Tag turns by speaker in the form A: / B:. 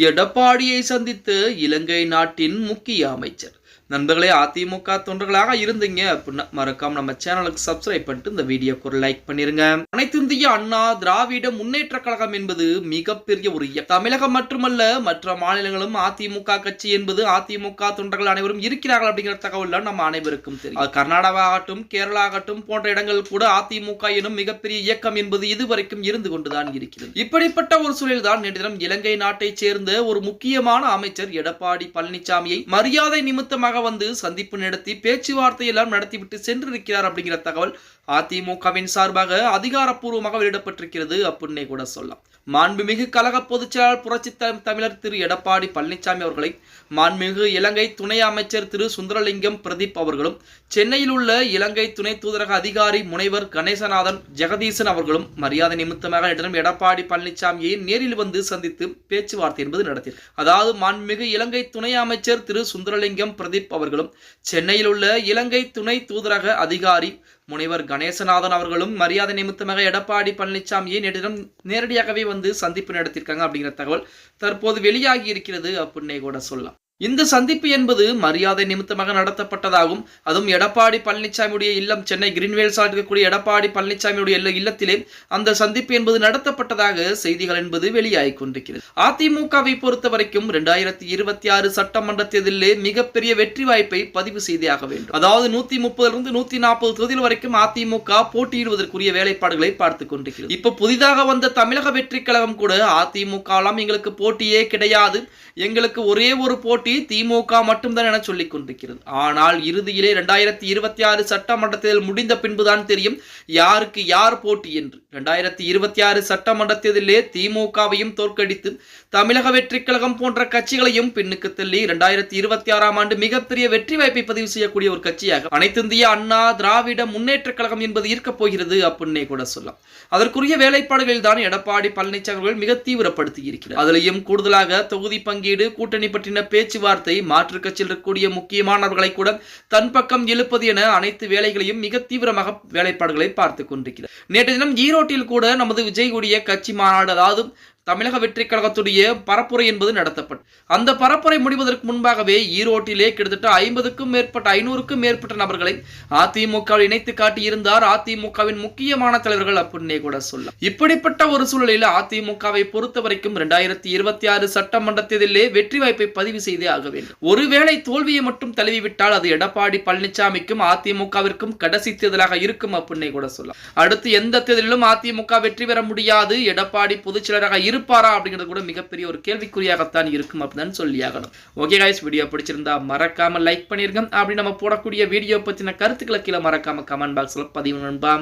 A: எடப்பாடியை சந்தித்து இலங்கை நாட்டின் முக்கிய அமைச்சர். நண்பர்களே அதிமுக தொண்டர்களாக இருந்தீங்க அப்படின்னா மறக்காம நம்ம சேனலுக்கு சப்ஸ்கிரைப் பண்ணிட்டு இந்த வீடியோக்கு ஒரு லைக் பண்ணிருங்க. அனைத்து இந்திய அண்ணா திராவிட முன்னேற்ற கழகம் என்பது மிகப்பெரிய ஒரு தமிழகம் மட்டுமல்ல மற்ற மாநிலங்களும் அதிமுக கட்சி என்பது அதிமுக தொண்டர்கள் அனைவரும் இருக்கிறார்கள் அப்படிங்கிற தகவல் நம்ம அனைவருக்கும் தெரியும். கர்நாடகா ஆகட்டும் கேரளா ஆகட்டும் போன்ற இடங்கள் கூட அதிமுக எனும் மிகப்பெரிய இயக்கம் என்பது இதுவரைக்கும் இருந்து கொண்டுதான் இருக்கிறது. இப்படிப்பட்ட ஒரு சூழலில் தான் நேற்று தினம் இலங்கை நாட்டைச் சேர்ந்த ஒரு முக்கியமான அமைச்சர் எடப்பாடி பழனிசாமியை மரியாதை நிமித்தமாக நேரமாக வந்து சந்திப்பு நடத்தி பேச்சுவார்த்தை எல்லாம் நடத்திவிட்டு சென்றிருக்கிறார் அப்படிங்கிற தகவல் அதிமுகவின் சார்பாக அதிகாரப்பூர்வமாக வெளியிடப்பட்டிருக்கிறது அப்படின்னே கூட சொல்லலாம். மாண்புமிகு கழக பொதுச் செயலாளர் புரட்சி தமிழர் திரு எடப்பாடி பழனிசாமி அவர்களை மாண்புமிகு இலங்கை துணை அமைச்சர் திரு சுந்தரலிங்கம் பிரதீப் அவர்களும் சென்னையில் உள்ள இலங்கை துணை தூதரக அதிகாரி முனைவர் கணேசநாதன் ஜெகதீசன் அவர்களும் மரியாதை நிமித்தமாக நேற்றிடம் எடப்பாடி பழனிசாமியை நேரில் வந்து சந்தித்து பேச்சுவார்த்தை என்பது நடத்தினர். அதாவது மாண்புமிகு இலங்கை துணை அமைச்சர் திரு சுந்தரலிங்கம் பிரதீப் அவர்களும் சென்னையில் உள்ள இலங்கை துணை தூதரக அதிகாரி முனைவர் கணேசநாதன் அவர்களும் மரியாதை நிமித்தமாக எடப்பாடி பழனிசாமியை நேற்றிடம் நேரடியாகவே வந்து சந்திப்பு நடத்தியிருக்காங்க அப்படிங்கிற தகவல் தற்போது வெளியாகி இருக்கிறது அப்படின்னே கூட சொல்லலாம். இந்த சந்திப்பு என்பது மரியாதை நிமித்தமாக நடத்தப்பட்டதாகும். அதுவும் எடப்பாடி பழனிசாமியுடைய இல்லம் சென்னை கிரீன்வேல்ஸ் இருக்கக்கூடிய எடப்பாடி பழனிசாமியுடைய இல்ல- இல்லத்திலே அந்த சந்திப்பு என்பது நடத்தப்பட்டதாக செய்திகள் என்பது வெளியாகி கொண்டிருக்கிறது. அதிமுகவை பொறுத்த வரைக்கும் இரண்டாயிரத்தி இருபத்தி ஆறு சட்டமன்ற தேர்தலிலே மிகப்பெரிய வெற்றி வாய்ப்பை பதிவு செய்தியாக வேண்டும். அதாவது நூத்தி முப்பதிலிருந்து நூத்தி நாற்பது தொகுதிகள் வரைக்கும் அதிமுக போட்டியிடுவதற்குரிய வேலைப்பாடுகளை பார்த்துக் கொண்டிருக்கிறது. இப்ப புதிதாக வந்த தமிழக வெற்றி கழகம் கூட அதிமுக எல்லாம் எங்களுக்கு போட்டியே கிடையாது. எங்களுக்கு ஒரே ஒரு போட்டி போட்டி திமுக மட்டும்தான் என சொல்லிக் கொண்டிருக்கிறது. ஆனால் இறுதியிலே இரண்டாயிரத்தி இருபத்தி ஆறு சட்டமன்ற தேர்தல் முடிந்த பின்புதான் தெரியும் யாருக்கு யார் போட்டி என்று. இரண்டாயிரத்தி இருபத்தி ஆறு சட்டமன்ற தேர்தலிலே திமுகவையும் தோற்கடித்து தமிழக வெற்றி கழகம் போன்ற கட்சிகளையும் பின்னுக்கு தள்ளி இரண்டாயிரத்தி இருபத்தி ஆறாம் ஆண்டு மிகப்பெரிய வெற்றி வாய்ப்பை பதிவு செய்யக்கூடிய ஒரு கட்சியாக அனைத்திந்திய அண்ணா திராவிட முன்னேற்ற கழகம் என்பது இருக்கப் போகிறது அப்படின்னே கூட சொல்லலாம். அதற்குரிய வேலைப்பாடுகளில் தான் எடப்பாடி பழனிசாமி அவர்கள் மிக தீவிரப்படுத்தி இருக்கிறார். அதிலையும் கூடுதலாக தொகுதி பங்கீடு கூட்டணி பற்றின பேச்சு பேச்சுவார்த்தை மாற்றுக் கட்சியில் இருக்கக்கூடிய முக்கியமானவர்களை கூட தன் பக்கம் இழுப்பது என அனைத்து வேலைகளையும் மிக தீவிரமாக வேலைப்பாடுகளை பார்த்து கொண்டிருக்கிறார். நேற்று தினம் ஈரோட்டில் கூட நமது விஜய்குடைய கட்சி மாநாடு அதாவது தமிழக வெற்றிக் கழகத்துடைய பரப்புரை என்பது நடத்தப்பட்டு அந்த பரப்புரை முடிவதற்கு முன்பாகவே ஈரோட்டிலே கிட்டத்தட்ட ஐம்பதுக்கும் மேற்பட்ட ஐநூறுக்கும் மேற்பட்ட நபர்களை அதிமுக இணைத்து காட்டியிருந்தார். அதிமுகவின் முக்கியமான தலைவர்கள் அப்படின்னே கூட சொல்ல இப்படிப்பட்ட ஒரு சூழலில் அதிமுகவை பொறுத்த வரைக்கும் இரண்டாயிரத்தி இருபத்தி ஆறு சட்டமன்ற தேர்தலிலே வெற்றி வாய்ப்பை பதிவு செய்தே ஆக வேண்டும். ஒருவேளை தோல்வியை மட்டும் தழுவிவிட்டால் அது எடப்பாடி பழனிசாமிக்கும் அதிமுகவிற்கும் கடைசி தேர்தலாக இருக்கும் அப்படின்னே கூட சொல்லலாம். அடுத்து எந்த தேர்தலிலும் அதிமுக வெற்றி பெற முடியாது. எடப்பாடி பொதுச் செயலராக இருப்பாரா அப்படிங்கிறது கூட மிகப்பெரிய ஒரு கேள்விக்குறியாகத்தான் இருக்கும் அப்படின்னு சொல்லியாகணும். ஓகே guys வீடியோ பிடிச்சிருந்தா மறக்காம லைக் பண்ணிருங்க. அப்படி நம்ம போடக்கூடிய வீடியோ பத்தின கருத்துக்களை கீழே மறக்காம கமெண்ட் பாக்ஸில் பதிவு நண்பா